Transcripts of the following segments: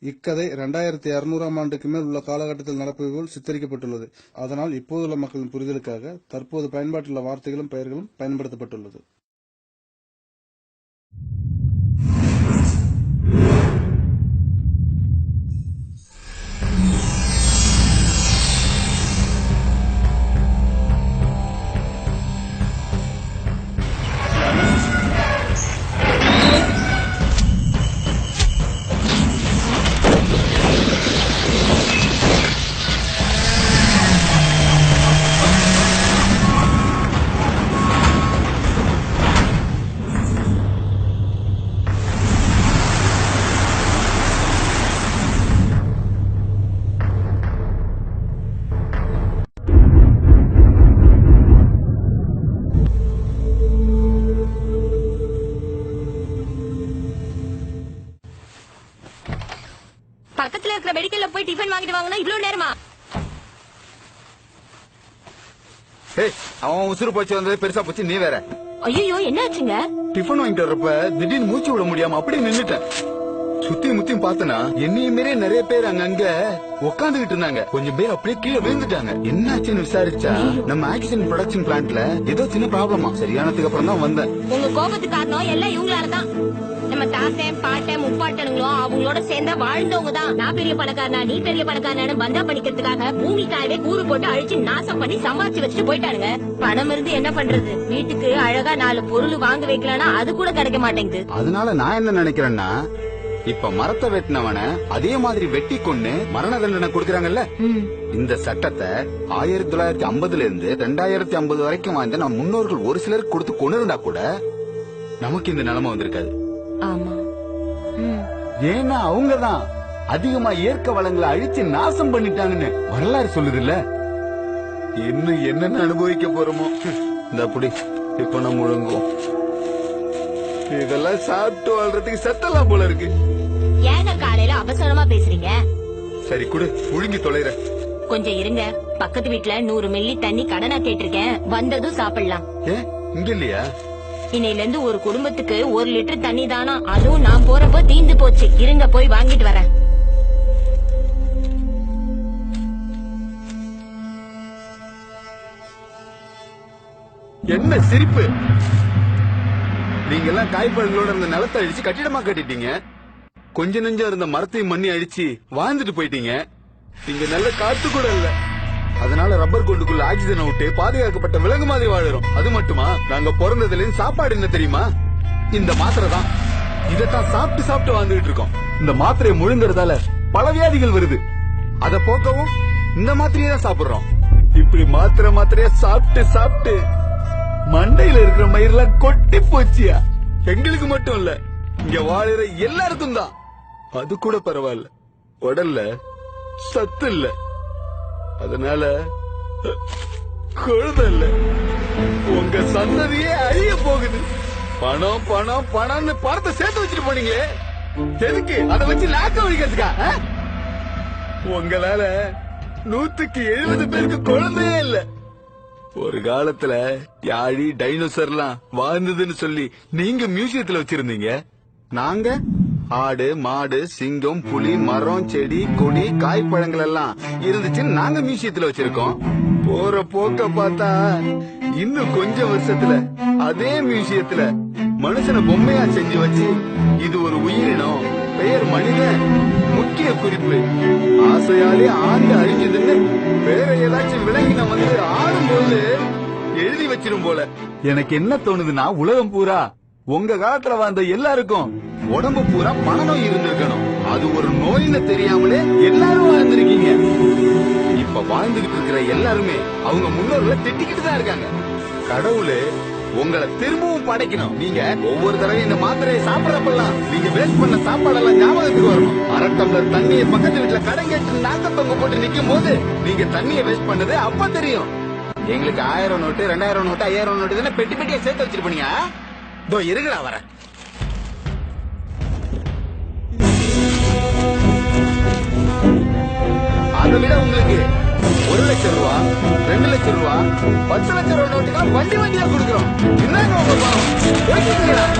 இக்கதை இரண்டாயிரத்தி அறுநூறாம் ஆண்டுக்கு மேல் உள்ள காலகட்டத்தில் நடப்பது போல் சித்தரிக்கப்பட்டுள்ளது. அதனால் இப்போதுள்ள மக்களின் புரிதலுக்காக தற்போது பயன்பாட்டில் உள்ள வார்த்தைகளும் பெயர்களும் பயன்படுத்தப்பட்டுள்ளது. பக்கத்துல இருக்கிற மெடிக்கல்ல போய் டிஃபன் வாங்கிட்டு வாங்கினா இவ்வளவு நேரமா? அவன் உசுறு போச்சு வந்தது பெருசா போச்சு நீ வேற. ஐயோ என்ன ஆச்சுங்க? டிஃபன் வாங்கிட்டு வர்றப்ப திடீர்னு மூச்சு விட முடியாம அப்படியே நின்னுட்டேன். சுத்தி முத்தியும் பார்த்தனா என்னையும் மீறே நிறைய பேர் அங்கங்க உட்காந்துகிட்டு இருந்தாங்க. கொஞ்சம் பேர் அப்படியே கீழே விழுந்துட்டாங்க. என்னாச்சுன்னு விசாரிச்சா நம்ம ஆக்சிஜன் ப்ரொடக்ஷன் பிளான்ட்ல ஏதோ சின்ன ப்ராப்ளமா சரியானதுக்கு அப்புறம் தான் வந்தேன். உங்க கோபத்துக்கு காரணம் எல்லாம் இவங்களால தான். நம்ம தாத்தன் பாட்டன் முப்பாட்டனுங்களும் அவங்களோட சேர்ந்த வாழ்ந்தவங்க தான். நான் பெரிய பணக்காரனா நீ பெரிய பணக்காரனு பந்தா பண்ணிக்கிறதுக்காக பூமி தாயவே கூறு போட்டு அழிச்சு நாசம் பண்ணி சம்பாதிச்சு வச்சுட்டு போயிட்டானுங்க. பணம் இருந்து என்ன பண்றது? வீட்டுக்கு அழகா நாலு பொருள் வாங்க வைக்கலன்னா அது கூட கிடைக்க மாட்டேங்குது. அதனால நான் என்ன நினைக்கிறேன்னா இப்ப மரத்தை வெட்டினவன அதே மாதிரி வெட்டி கொன்னு மரண தண்டனை கொடுக்கறாங்கல்ல? இந்த சட்டத்தை ஆயிரத்தி தொள்ளாயிரத்தி ஐம்பதுல இருந்து ரெண்டாயிரத்தி ஐம்பது வரைக்கும் வாழ்ந்த நம்ம முன்னோர்கள் ஒரு சிலருக்கு கொடுத்து கொண்டு இருந்தா கூட நமக்கு இந்த நிலைமை வந்திருக்காது. ஏன்னா அவங்கதான் அதிகமா இயற்கை வளங்களை அழிச்சு நாசம் பண்ணிட்டாங்கன்னு வரலாறு சொல்லுது இல்ல இன்னும் என்னென்ன அனுபவிக்க போறோமோ? இந்த அப்படி இப்ப நம்ம முழுங்குவோம் இதெல்லாம் சாப்பிட்டு வாழ்றதுக்கு சத்தெல்லாம் போல இருக்கு. ஏங்க காலையில அவசரமா பேசுறீங்க? சரி குடு. புழுங்கி தொலைற. கொஞ்சம் இருங்க. பக்கத்து வீட்ல நூறு மில்லி தண்ணி கடனா கேட்டிருக்கேன். வந்ததும் சாப்பிடலாம். இங்க இல்லையா? இன்னையில இருந்து ஒரு குடும்பத்துக்கு ஒரு லிட்டர் தண்ணி தானா? அதுவும் நான் போறப்போ தீந்து போச்சு. இருங்க போய் வாங்கிட்டு வரேன். என்ன சிரிப்பு? நீங்க எல்லாம் காய்பழங்களோட இருந்த நிலத்தை அழிச்சு கட்டிடமா கட்டிட்டீங்க. கொஞ்ச நெஞ்சா இருந்த மரத்தையும் மண்ணி அடிச்சு வாழ்ந்துட்டு போயிட்டீங்க. இங்க நல்ல காத்து கூட இல்ல. அதனால ரப்பர் கொண்டுக்குள்ள ஆக்சிஜனை விட்டு பாதுகாக்கப்பட்ட விலங்கு மாதிரி வாழறோம். அது மட்டுமா? நாங்க பிறந்ததுல சாப்பாடு என்ன தெரியுமா? இந்த மாத்திரை தான். இதைத்தான் சாப்பிட்டு சாப்பிட்டு வாழ்ந்துகிட்டு இருக்கோம். இந்த மாத்திரையை முழுங்குறதால பல வியாதிகள் வருது. அத போக்கவும் இந்த மாத்திரையை தான் சாப்பிடுறோம். இப்படி மாத்திரை மாத்திரையா சாப்பிட்டு சாப்பிட்டு மண்டையில இருக்கிற மயிரெல்லாம் கொட்டி போச்சியா? எங்களுக்கு மட்டும் இல்ல இங்க வாழுற எல்லாருக்கும் தான். அது கூட பரவாயில்ல. உடல்ல சத்து இல்ல. அதனால குழந்தை இல்ல உங்க சந்ததியே அழிய போகுது. பணம் பணம் பணம்னு பணத்தை சேர்த்து வச்சுட்டு போனீங்களே. எதுக்கு? அதை வச்சு லாக்க ஒழிக்கிறதுக்கா உங்களால நூத்துக்கு எழுபது பேருக்கு குழந்தையே இல்ல. ஒரு காலத்துல யாழி டைனோசர்லாம் வாழ்ந்ததுன்னு சொல்லி நீங்க மியூசியத்துல வச்சிருந்தீங்க. நாங்க ஆடு மாடு சிங்கம் புலி மரம் செடி கொடி காய்ப்பழங்கள் எல்லாம் இருந்துச்சுன்னு நாங்க மியூசியத்துல வச்சிருக்கோம். போற போக்க பார்த்தா இன்னும் கொஞ்ச வருஷத்துல அதே மியூசியத்துல மனுஷனை பொம்மையா செஞ்சு வச்சு இது ஒரு உயிரினம். பெயர் மனிதன் முக்கிய குறிப்பு. ஆசையாலே ஆண்டு அழிஞ்சதுன்னு வேற ஏதாச்சும் விலங்கினம் வந்து ஆடும்போது எழுதி வச்சிரும் போல. எனக்கு என்ன தோணுதுன்னா உலகம் பூரா உங்க காலத்துல வாழ்ந்த எல்லாருக்கும் உடம்பு பூரா பணநோய் இருந்திருக்கணும். அது ஒரு நோயின்னு தெரியாமலே எல்லாரும் வாழ்ந்திருக்கீங்க. இப்ப வாழ்ந்துகிட்டு இருக்கிற எல்லாருமே அவங்க முன்னோர்களை திட்டிக்கிட்டு தான் இருக்காங்க. கடவுளே உங்களை திரும்பவும் படைக்கணும். நீங்க ஒவ்வொரு தடவையும் இந்த மாத்திரையை சாப்பிடறப்பெல்லாம் நீங்க வேஸ்ட் பண்ண சாப்பாடெல்லாம் ஞாபகத்துக்கு வரணும். அரை டம்ளர் தண்ணியை பக்கத்து வீட்டுல கடன் கேட்டு நாக்க தொங்க போட்டு நிக்கும் போது நீங்க தண்ணியை வேஸ்ட் பண்ணது அப்ப தெரியும். எங்களுக்கு ஆயிரம் நோட்டு ரெண்டாயிரம் நோட்டு ஐயாயிரம் நோட்டு தானே பெட்டி பெட்டியா சேர்த்து வச்சிருப்பீங்க? இதோ இருங்களா வரேன். அதை விட உங்களுக்கு ஒரு லட்சம் ரூபா ரெண்டு லட்சம் ரூபா பத்து லட்சம் ரூபா நோட்டுக்கெல்லாம் வண்டி வண்டியா கொடுக்குறோம். என்னங்க உங்க பணம்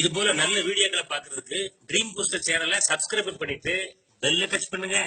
இது போல நல்ல வீடியோக்களை பாக்குறதுக்கு ட்ரீம் பூஸ்டர் சேனலை சப்ஸ்கிரைப் பண்ணிட்டு பெல்ல டச் பண்ணுங்க.